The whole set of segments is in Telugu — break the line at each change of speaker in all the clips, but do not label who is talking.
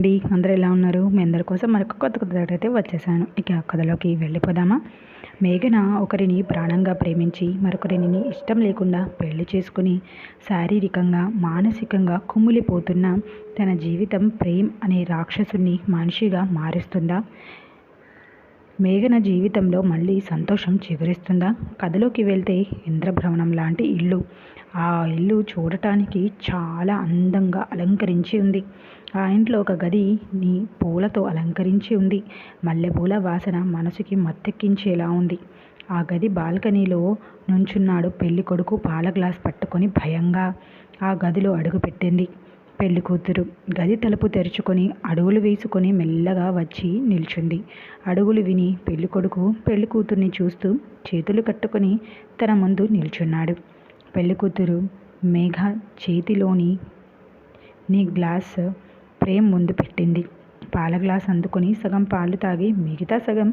అండి అందరూ ఎలా ఉన్నారు? మీ అందరి కోసం మరొక కొత్త కొత్త అయితే వచ్చేసాను. ఇక కథలోకి వెళ్ళిపోదామా? మేఘన ఒకరిని ప్రాణంగా ప్రేమించి మరొకరిని ఇష్టం లేకుండా పెళ్ళి చేసుకుని శారీరకంగా మానసికంగా కుమ్ములిపోతున్న తన జీవితం ప్రేమ్ అనే రాక్షసుని మనిషిగా మారుస్తుందా? మేఘన జీవితంలో మళ్ళీ సంతోషం చిగురిస్తుందా కథలోకి వెళ్తే ఇంద్రభ్రవణం లాంటి ఇల్లు. ఆ ఇల్లు చూడటానికి చాలా అందంగా అలంకరించి ఉంది. ఆ ఇంట్లో ఒక గదిని పూలతో అలంకరించి ఉంది. మల్లెపూల వాసన మనసుకి మత్తెక్కించేలా ఉంది. ఆ గది బాల్కనీలో నుంచున్నాడు పెళ్ళి కొడుకు పాల గ్లాస్ పట్టుకొని భయంగా. ఆ గదిలో అడుగుపెట్టింది పెళ్ళి కూతురు. గది తలుపు తెరుచుకొని అడుగులు వేసుకొని మెల్లగా వచ్చి నిల్చుంది. అడుగులు విని పెళ్ళి కొడుకు పెళ్ళి కూతుర్ని చూస్తూ చేతులు కట్టుకొని తన ముందు నిల్చున్నాడు. పెళ్ళి కూతురు మేఘ చేతిలోని నీ గ్లాస్ ప్రేమ్ ముందు పెట్టింది. పాల గ్లాస్ అందుకొని సగం పాలు తాగి మిగతా సగం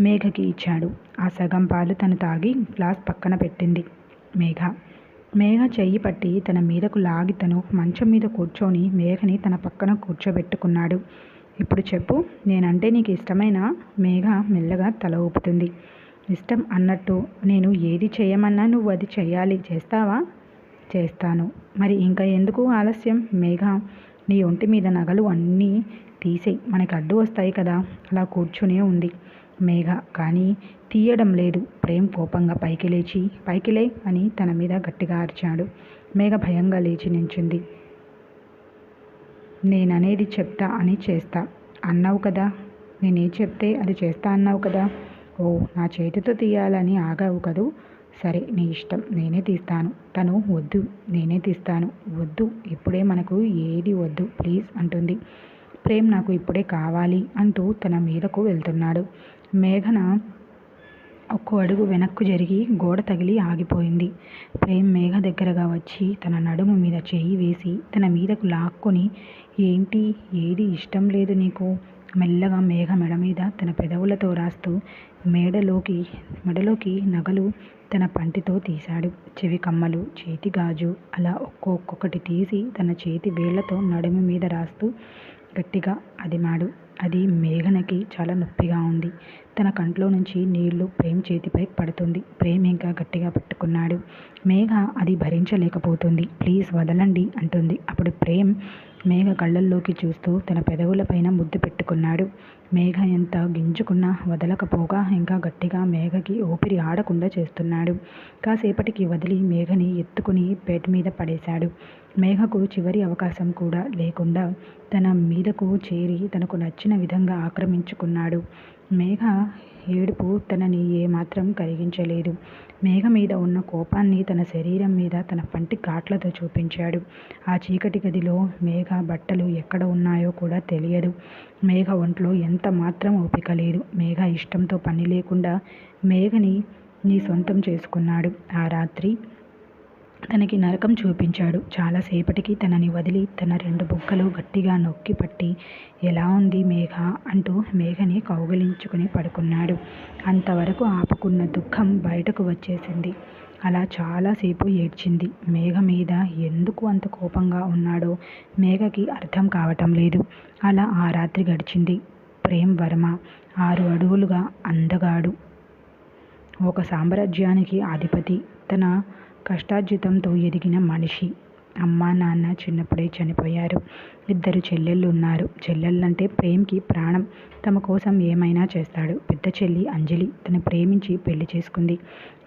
మేఘకి ఇచ్చాడు. ఆ సగం పాలు తను తాగి గ్లాస్ పక్కన పెట్టింది. మేఘ మేఘ చెయ్యి పట్టి తన మీదకు లాగి తను మంచం మీద కూర్చొని మేఘని తన పక్కన కూర్చోబెట్టుకున్నాడు. ఇప్పుడు చెప్పు నేనంటే నీకు ఇష్టమైన? మేఘ మెల్లగా తల ఊపుతుంది. ఇష్టం అన్నట్టు నేను ఏది చేయమన్నా నువ్వు అది చేయాలి చేస్తావా? చేస్తాను. మరి ఇంకా ఎందుకు ఆలస్యం? మేఘ నీ ఒంటి మీద నగలు అన్నీ తీసేయి. మనకి అడ్డు వస్తాయి కదా. అలా కూర్చునే ఉంది. మేఘ. కానీ తీయడం లేదు. ప్రేమ్ కోపంగా పైకి లేచి పైకి లే అని తన మీద గట్టిగా అరిచాడు. మేఘ భయంగా లేచి నించుంది. నేననేది చెప్తా అని చేస్తా. అన్నావు కదా. నేనే చెప్తే అది చేస్తా అన్నావు కదా. ఓ నా చేతితో తీయాలని ఆగావు కదూ. సరే నీ ఇష్టం. నేనే తీస్తాను. తను వద్దు. నేనే తీస్తాను. వద్దు. ఇప్పుడే మనకు ఏది వద్దు. ప్లీజ్ అంటుంది. ప్రేమ్ నాకు ఇప్పుడే కావాలి అంటూ తన మీదకు వెళ్తున్నాడు. మేఘన ఒక్కో అడుగు వెనక్కు జరిగి గోడ తగిలి ఆగిపోయింది. ప్రేమ్ మేఘ దగ్గరగా వచ్చి తన నడుము మీద చేయి వేసి తన మీదకు లాక్కొని ఏంటి? ఏది ఇష్టం లేదు నీకు? మెల్లగా మేఘ మెడ మీద తన పెదవులతో రాస్తూ మేడలోకి మెడలోకి నగలు తన పంటితో తీశాడు. చెవి కమ్మలు చేతి గాజు అలా ఒక్కొక్కటి తీసి తన చేతి వేళ్ళతో నడుము మీద రాస్తూ గట్టిగా అదిమాడు. అది మేఘనకి చాలా నొప్పిగా ఉంది. తన కంట్లో నుంచి నీళ్ళు ప్రేమ్ చేతిపై పడుతుంది. ప్రేమ్ ఇంకా గట్టిగా పట్టుకున్నాడు. మేఘ అది భరించలేకపోతుంది. ప్లీజ్ వదలండి అంటుంది. అప్పుడు ప్రేమ్ మేఘ కళ్ళల్లోకి చూస్తూ తన పెదవులపైన ముద్దు పెట్టుకున్నాడు. మేఘ ఎంత గింజుకున్నా వదలకపోగా ఇంకా గట్టిగా మేఘకి ఊపిరి ఆడకుండా చేస్తున్నాడు. కాసేపటికి వదిలి మేఘని ఎత్తుకుని బెడ్ మీద పడేశాడు. మేఘకు చివరి అవకాశం కూడా లేకుండా తన మీదకు చేరి తనకు నచ్చిన విధంగా ఆక్రమించుకున్నాడు. మేఘ ఏడుపు తనని ఏమాత్రం కరిగించలేదు. మేఘ మీద ఉన్న కోపాన్ని తన శరీరం మీద తన పంటి గాట్లతో చూపించాడు. ఆ చీకటి గదిలో మేఘ బట్టలు ఎక్కడ ఉన్నాయో కూడా తెలియదు. మేఘ ఒంట్లో ఎంత మాత్రం ఓపిక లేదు. మేఘ ఇష్టంతో పని లేకుండా మేఘని నీ సొంతం చేసుకున్నాడు. ఆ రాత్రి తనకి నరకం చూపించాడు. చాలాసేపటికి తనని వదిలి తన రెండు బుగ్గలు గట్టిగా నొక్కి పట్టి ఎలా ఉంది మేఘ అంటూ మేఘని కౌగిలించుకుని పడుకున్నాడు. అంతవరకు ఆపుకున్న దుఃఖం బయటకు వచ్చేసింది. అలా చాలాసేపు ఏడ్చింది. మేఘ మీద ఎందుకు అంత కోపంగా ఉన్నాడో మేఘకి అర్థం కావటం లేదు. అలా ఆ రాత్రి గడిచింది. ప్రేమ్ వర్మ ఆరు అడుగులుగా అందగాడు. ఒక సామ్రాజ్యానికి అధిపతి. తన కష్టార్జితంతో ఎదిగిన మనిషి. అమ్మ నాన్న చిన్నప్పుడే చనిపోయారు. ఇద్దరు చెల్లెళ్ళు ఉన్నారు. చెల్లెళ్ళంటే ప్రేమ్కి ప్రాణం. తమ కోసం ఏమైనా చేస్తాడు. పెద్ద చెల్లి అంజలి తను ప్రేమించి పెళ్ళి చేసుకుంది.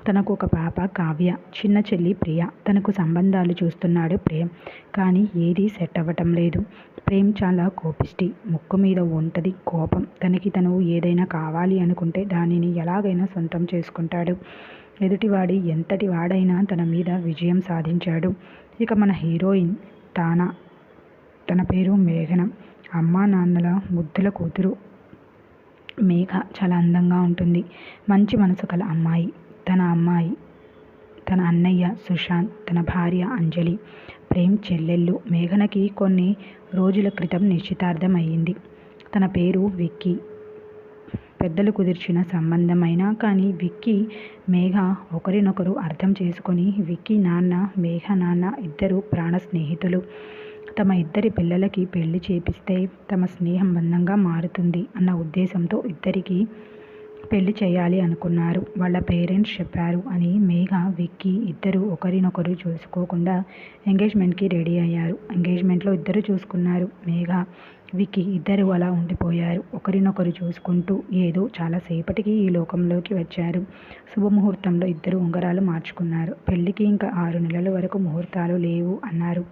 తనకు ఒక పాప కావ్య చిన్న చెల్లి ప్రియ. తనకు సంబంధాలు చూస్తున్నాడు ప్రేమ్. కానీ ఏదీ సెట్ అవ్వటం లేదు. ప్రేమ్ చాలా కోపిష్టి. ముక్కు మీద ఉంటుంది కోపం. తనకి తను ఏదైనా కావాలి అనుకుంటే దానిని ఎలాగైనా సొంతం చేసుకుంటాడు. ఎదుటివాడి ఎంతటి వాడైనా తన మీద విజయం సాధించాడు. ఇక మన హీరోయిన్ తానా తన పేరు మేఘన. అమ్మా నాన్నల ముద్దుల కూతురు మేఘ చాలా అందంగా ఉంటుంది. మంచి మనసు కల అమ్మాయి తన అమ్మాయి తన అన్నయ్య సుశాంత్ తన భార్య అంజలి. ప్రేమ్ చెల్లెళ్ళు. మేఘనకి కొన్ని రోజుల క్రితం నిశ్చితార్థం అయ్యింది తన పేరు విక్కీ. పెద్దలు కుదిర్చిన సంబంధమైనా కానీ విక్కీ మేఘ ఒకరినొకరు అర్థం చేసుకొని విక్కీ నాన్న మేఘ నాన్న ఇద్దరు ప్రాణ స్నేహితులు. తమ ఇద్దరి పిల్లలకి పెళ్ళి చేపిస్తే తమ స్నేహం బంధంగా మారుతుంది అన్న ఉద్దేశంతో ఇద్దరికీ పెళ్ళి చేయాలి అనుకున్నారు. వాళ్ళ పేరెంట్స్ చెప్పారు అని మేఘ విక్కీ ఇద్దరు ఒకరినొకరు చూసుకోకుండా ఎంగేజ్మెంట్కి రెడీ అయ్యారు. ఎంగేజ్మెంట్లో ఇద్దరు చూసుకున్నారు. మేఘ విక్కీ ఇద్దరు అలా ఉండిపోయారు. ఒకరినొకరు చూసుకుంటూ ఏదో చాలాసేపటికి ఈ లోకంలోకి వచ్చారు. శుభముహూర్తంలో ఇద్దరు ఉంగరాలు మార్చుకున్నారు. పెళ్ళికి ఇంకా ఆరు నెలల వరకు ముహూర్తాలు లేవు అన్నారు.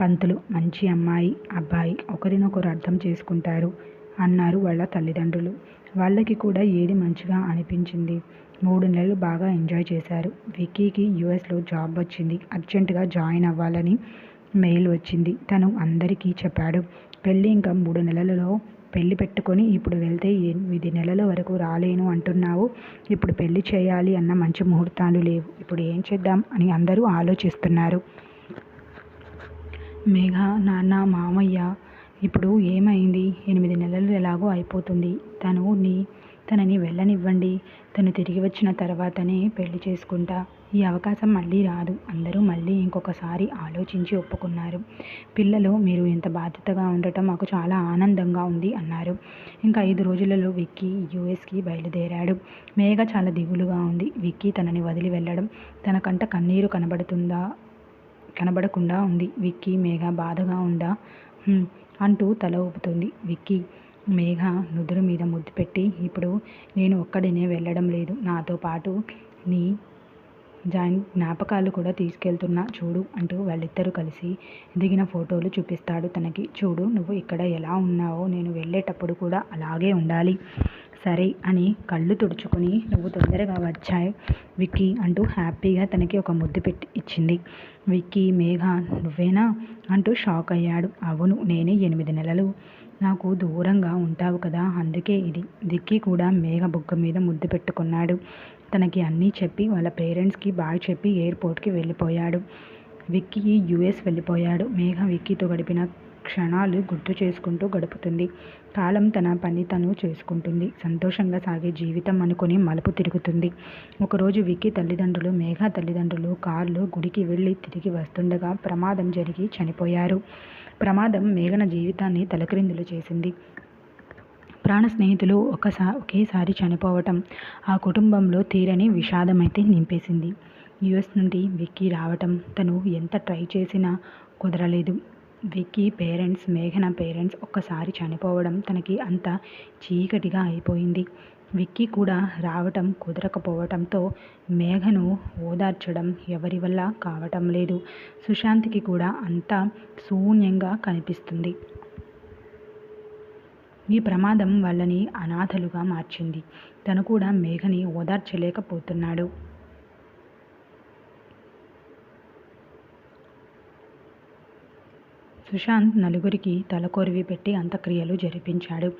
పంతులు మంచి అమ్మాయి అబ్బాయి ఒకరినొకరు అర్థం చేసుకుంటారు అన్నారు వాళ్ళ తల్లిదండ్రులు. వాళ్ళకి కూడా ఏది మంచిగా అనిపించింది? మూడు నెలలు బాగా ఎంజాయ్ చేశారు. విక్కీకి యుఎస్లో జాబ్ వచ్చింది. అర్జెంటుగా జాయిన్ అవ్వాలని మెయిల్ వచ్చింది. తను అందరికీ చెప్పాడు. పెళ్ళి ఇంకా మూడు నెలలలో పెళ్ళి పెట్టుకొని ఇప్పుడు వెళ్తే ఎనిమిది నెలల వరకు రాలేను అంటున్నావు. ఇప్పుడు పెళ్ళి చేయాలి అన్న మంచి ముహూర్తాలు లేవు. ఇప్పుడు ఏం చేద్దాం అని అందరూ ఆలోచిస్తున్నారు. మేఘ నాన్న మామయ్య ఇప్పుడు ఏమైంది? ఎనిమిది నెలలు ఎలాగో అయిపోతుంది. తను నీ తనని వెళ్ళనివ్వండి. తను తిరిగి వచ్చిన తర్వాతనే పెళ్ళి చేసుకుంటా. ఈ అవకాశం మళ్ళీ రాదు. అందరూ మళ్ళీ ఇంకొకసారి ఆలోచించి ఒప్పుకున్నారు. పిల్లలు మీరు ఇంత బాధ్యతగా ఉండటం మాకు చాలా ఆనందంగా ఉంది అన్నారు. ఇంకా ఐదు రోజులలో విక్కీ యూఎస్కి బయలుదేరాడు. మేఘ చాలా దిగులుగా ఉంది. విక్కీ తనని వదిలి వెళ్ళడం తనకంట కన్నీరు కనబడుతుందా కనబడకుండా ఉంది. విక్కీ మేఘ బాధగా ఉందా? అంటూ తల ఊపుతుంది విక్కీ. మేఘ నుదురు మీద ముద్దు పెట్టి ఇప్పుడు నేను ఒక్కడినే వెళ్ళడం లేదు. నాతో పాటు నీ జాయిన్ జ్ఞాపకాలు కూడా తీసుకెళ్తున్నా చూడు అంటూ వాళ్ళిద్దరూ కలిసి దిగిన ఫోటోలు చూపిస్తాడు తనకి. చూడు నువ్వు ఇక్కడ ఎలా ఉన్నావో నేను వెళ్ళేటప్పుడు కూడా అలాగే ఉండాలి. సరే అని కళ్ళు తుడుచుకుని నువ్వు తొందరగా వచ్చాయి విక్కీ అంటూ హ్యాపీగా తనకి ఒక ముద్దు పెట్టి ఇచ్చింది. విక్కీ మేఘ నువ్వేనా? అంటూ షాక్ అయ్యాడు. అవును నేనే ఎనిమిది నెలలు. నాకు దూరంగా ఉంటావు కదా అందుకే ఇది. దిక్కి కూడా మేఘ బుగ్గ మీద ముద్దు పెట్టుకున్నాడు. తనకి అన్నీ చెప్పి వాళ్ళ పేరెంట్స్కి బాయ్ చెప్పి ఎయిర్పోర్ట్కి వెళ్ళిపోయాడు. విక్కీ యుఎస్ వెళ్ళిపోయాడు. మేఘ విక్కీతో గడిపిన క్షణాలు గుర్తు చేసుకుంటూ గడుపుతుంది. కాలం తన పని తను చేసుకుంటుంది. సంతోషంగా సాగే జీవితం అనుకుని మలుపు తిరుగుతుంది. ఒకరోజు విక్కీ తల్లిదండ్రులు మేఘ తల్లిదండ్రులు కార్లు గుడికి వెళ్ళి తిరిగి వస్తుండగా ప్రమాదం జరిగి చనిపోయారు. ప్రమాదం మేఘన జీవితాన్ని తలక్రిందులు చేసింది. ప్రాణ స్నేహితులు ఒకసా ఒకేసారి చనిపోవటం ఆ కుటుంబంలో తీరని విషాదమైతే నింపేసింది. యుఎస్ నుండి వెక్కి రావటం తను ఎంత ట్రై చేసినా కుదరలేదు. విక్కీ పేరెంట్స్ మేఘన పేరెంట్స్ ఒక్కసారి చనిపోవడం తనకి అంత చీకటిగా అయిపోయింది. విక్కీ కూడా రావటం కుదరకపోవటంతో మేఘను ఓదార్చడం ఎవరి వల్ల కావటం లేదు. సుశాంత్కి కూడా అంత శూన్యంగా కనిపిస్తుంది. ఈ ప్రమాదం వాళ్ళని అనాథలుగా మార్చింది. తను కూడా మేఘని ఓదార్చలేకపోతున్నాడు. సుశాంత్ నలుగురికి తలకొరివి పెట్టి అంత్యక్రియలు జరిపించాడు.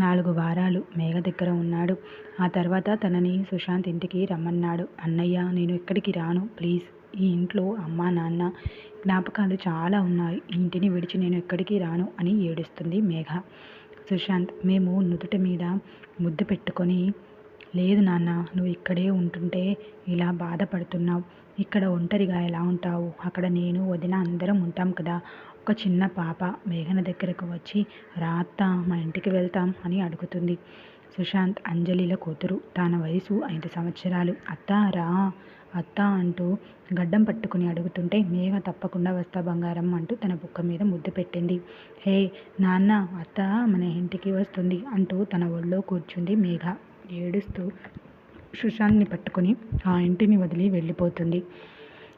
నాలుగు వారాలు మేఘ దగ్గర ఉన్నాడు. ఆ తర్వాత తనని సుశాంత్ ఇంటికి రమ్మన్నాడు. అన్నయ్య నేను ఇక్కడికి రాను? ప్లీజ్ ఈ ఇంట్లో అమ్మ నాన్న జ్ఞాపకాలు చాలా ఉన్నాయి. ఈ ఇంటిని విడిచి నేను ఎక్కడికి రాను? అని ఏడుస్తుంది మేఘ. సుశాంత్ మేము నుదుటి మీద ముద్దు పెట్టుకొని లేదు నాన్న నువ్వు ఇక్కడే ఉంటుంటే ఇలా బాధపడుతున్నావు. ఇక్కడ ఒంటరిగా ఎలా ఉంటావు? అక్కడ నేను వదిన అందరం ఉంటాం కదా. ఒక చిన్న పాప మేఘన దగ్గరకు వచ్చి రాత్త మా ఇంటికి వెళ్తాం అని అడుగుతుంది. సుశాంత్ అంజలిల కూతురు. తన వయసు ఐదు సంవత్సరాలు. అత్త రా అత్త అంటూ గడ్డం పట్టుకుని అడుగుతుంటే మేఘ తప్పకుండా వస్తా బంగారం అంటూ తన బుక్క మీద ముద్దు పెట్టింది. హే నాన్న అత్త మన ఇంటికి వస్తుంది అంటూ తన ఒళ్ళో కూర్చుంది మేఘ. ఏడుస్తూ సుశాంత్ని పట్టుకుని ఆ ఇంటిని వదిలి వెళ్ళిపోతుంది.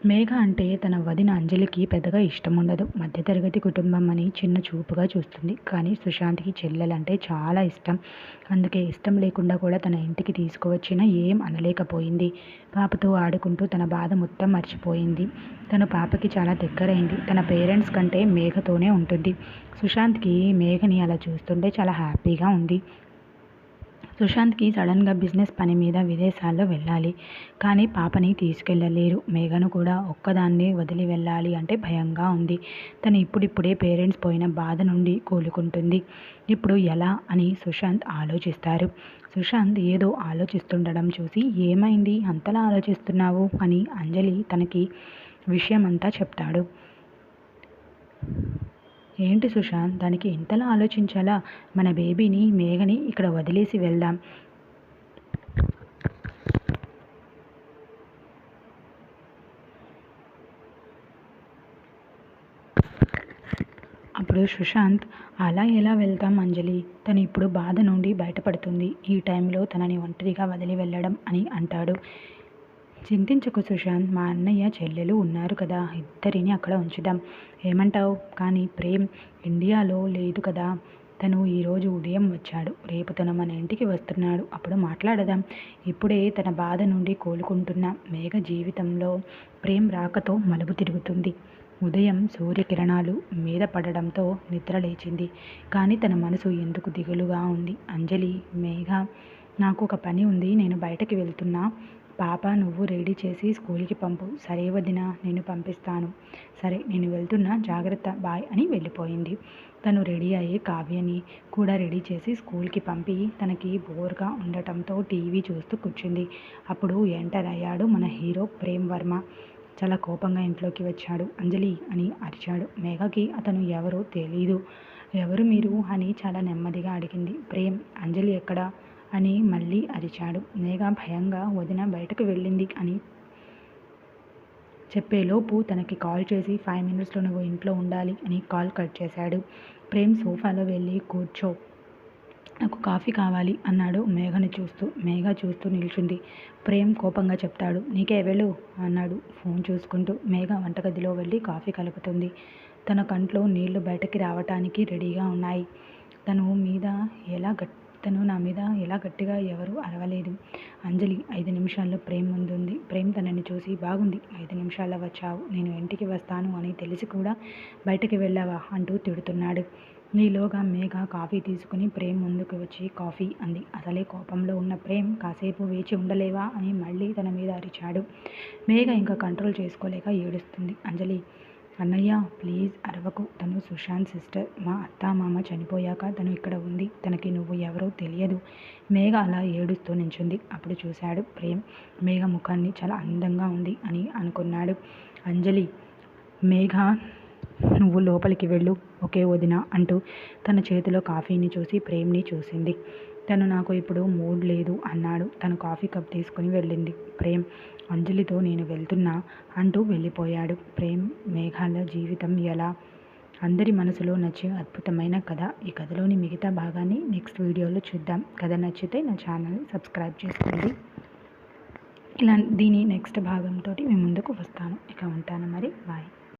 మేఘ అంటే తన వదిన అంజలికి పెద్దగా ఇష్టం ఉండదు మధ్యతరగతి కుటుంబం అని చిన్న చూపుగా చూస్తుంది. కానీ సుశాంత్కి చెల్లెలంటే చాలా ఇష్టం. అందుకే ఇష్టం లేకుండా కూడా తన ఇంటికి తీసుకువచ్చినా ఏం అనలేకపోయింది. పాపతో ఆడుకుంటూ తన బాధ మొత్తం మర్చిపోయింది. తన పాపకి చాలా దగ్గరైంది. తన పేరెంట్స్ కంటే మేఘతోనే ఉంటుంది. సుశాంత్కి మేఘని అలా చూస్తుంటే చాలా హ్యాపీగా ఉంది. సుశాంత్కి సడన్గా బిజినెస్ పని మీద విదేశాల్లో వెళ్ళాలి. కానీ పాపని తీసుకెళ్ళలేరు మేఘను కూడా ఒక్కదాన్ని వదిలి వెళ్ళాలి అంటే భయంగా ఉంది. తను ఇప్పుడిప్పుడే పేరెంట్స్ పోయిన బాధ నుండి కోలుకుంటుంది. ఇప్పుడు ఎలా అని సుశాంత్ ఆలోచిస్తారు. సుశాంత్ ఏదో ఆలోచిస్తుండడం చూసి ఏమైంది? అంతలా ఆలోచిస్తున్నావు? అని అంజలి తనకి విషయం అంతా చెప్తాడు. ఏంటి సుశాంత్? దానికి ఇంతలా ఆలోచించాలా? మన బేబీని మేఘని ఇక్కడ వదిలేసి వెళ్దాం. అప్పుడు సుశాంత్ అలా ఎలా వెళ్తాం అంజలి? తను ఇప్పుడు బాధ నుండి బయటపడుతుంది. ఈ టైంలో తనని ఒంటరిగా వదిలి వెళ్ళడం అని అంటాడు. చింతించకు సుశాంత్. మా అన్నయ్య చెల్లెలు ఉన్నారు కదా ఇద్దరిని అక్కడ ఉంచుదాం. ఏమంటావు? కానీ ప్రేమ్ ఇండియాలో లేదు కదా. తను ఈరోజు ఉదయం వచ్చాడు. రేపు తను మన ఇంటికి వస్తున్నాడు. అప్పుడు మాట్లాడదాం. ఇప్పుడే తన బాధ నుండి కోలుకుంటున్న మేఘ జీవితంలో ప్రేమ్ రాకతో మలుపు తిరుగుతుంది. ఉదయం సూర్యకిరణాలు మీద పడడంతో నిద్ర లేచింది. కానీ తన మనసు ఎందుకు దిగులుగా ఉంది? అంజలి మేఘ నాకు ఒక పని ఉంది. నేను బయటకి వెళ్తున్నా. పాప నువ్వు రెడీ చేసి స్కూల్కి పంపు. సరే వదిన నేను పంపిస్తాను. సరే నేను వెళ్తున్నా. జాగ్రత్త బాయ్ అని వెళ్ళిపోయింది. తను రెడీ అయ్యి కావ్యని కూడా రెడీ చేసి స్కూల్కి పంపి తనకి బోర్గా ఉండటంతో టీవీ చూస్తూ కూర్చుంది. అప్పుడు ఎంటర్ అయ్యాడు మన హీరో ప్రేమ్ వర్మ. చాలా కోపంగా ఇంట్లోకి వచ్చాడు. అంజలి అని అరిచాడు. మేఘకి అతను ఎవరో తెలీదు. ఎవరు మీరు అని చాలా నెమ్మదిగా అడిగింది ప్రేమ్. అంజలి ఎక్కడ? అని మళ్ళీ అరిచాడు. మేఘ భయంగా వదిన బయటకు వెళ్ళింది అని చెప్పేలోపు తనకి కాల్ చేసి ఫైవ్ మినిట్స్లో నువ్వు ఇంట్లో ఉండాలి అని కాల్ కట్ చేశాడు. ప్రేమ్ సోఫాలో వెళ్ళి కూర్చో. నాకు కాఫీ కావాలి అన్నాడు మేఘని చూస్తూ. మేఘ చూస్తూ నిల్చుంది. ప్రేమ్ కోపంగా చెప్తాడు. నీకే వెళ్ళు అన్నాడు ఫోన్ చూసుకుంటూ. మేఘ వంటగదిలో వెళ్ళి కాఫీ కలుపుతుంది. తన కంట్లో నీళ్ళు బయటకి రావటానికి రెడీగా ఉన్నాయి. తను మీద ఎలా గట్ తను నా మీద ఎలా గట్టిగా ఎవరు అరవలేదు. అంజలి ఐదు నిమిషాల్లో ప్రేమ్ ముందుంది. ప్రేమ్ తనని చూసి బాగుంది ఐదు నిమిషాల్లో వచ్చావు. నేను ఇంటికి వస్తాను అని తెలిసి కూడా బయటకి వెళ్ళావా? అంటూ తిడుతున్నాడు. నీలోగా మేఘ కాఫీ తీసుకుని ప్రేమ్ ముందుకు వచ్చి కాఫీ అంది. అసలే కోపంలో ఉన్న ప్రేమ్ కాసేపు వేచి ఉండలేవా అని మళ్ళీ తన మీద అరిచాడు. మేఘ ఇంకా కంట్రోల్ చేసుకోలేక ఏడుస్తుంది. అంజలి అన్నయ్య ప్లీజ్ అరవకు. తను సుశాంత్ సిస్టర్. మా అత్త మామ చనిపోయాక తను ఇక్కడ ఉంది. తనకి నువ్వు ఎవరో తెలియదు. మేఘ అలా ఏడుస్తూ నించుంది. అప్పుడు చూశాడు ప్రేమ్. మేఘ ముఖాన్ని చాలా అందంగా ఉంది అని అనుకున్నాడు. అంజలి మేఘ నువ్వు లోపలికి వెళ్ళు. ఒకే వదిన అంటూ తన చేతిలో కాఫీని చూసి ప్రేమ్ని చూసింది. తను నాకు ఇప్పుడు మూడ్ లేదు అన్నాడు. తను కాఫీ కప్ తీసుకుని వెళ్ళింది. ప్రేమ్ అంజలితో నేను వెళ్తున్నా అంటూ వెళ్ళిపోయాడు. ప్రేమ్ మేఘాల జీవితం ఎలా? అందరి మనసులో నచ్చే అద్భుతమైన కథ. ఈ కథలోని మిగతా భాగాన్ని నెక్స్ట్ వీడియోలో చూద్దాం. కథ నచ్చితే నా ఛానల్ని సబ్స్క్రైబ్ చేసుకోండి. ఇలా దీని నెక్స్ట్ భాగంతో మీ ముందుకు వస్తాను. ఇక ఉంటాను మరి. బాయ్.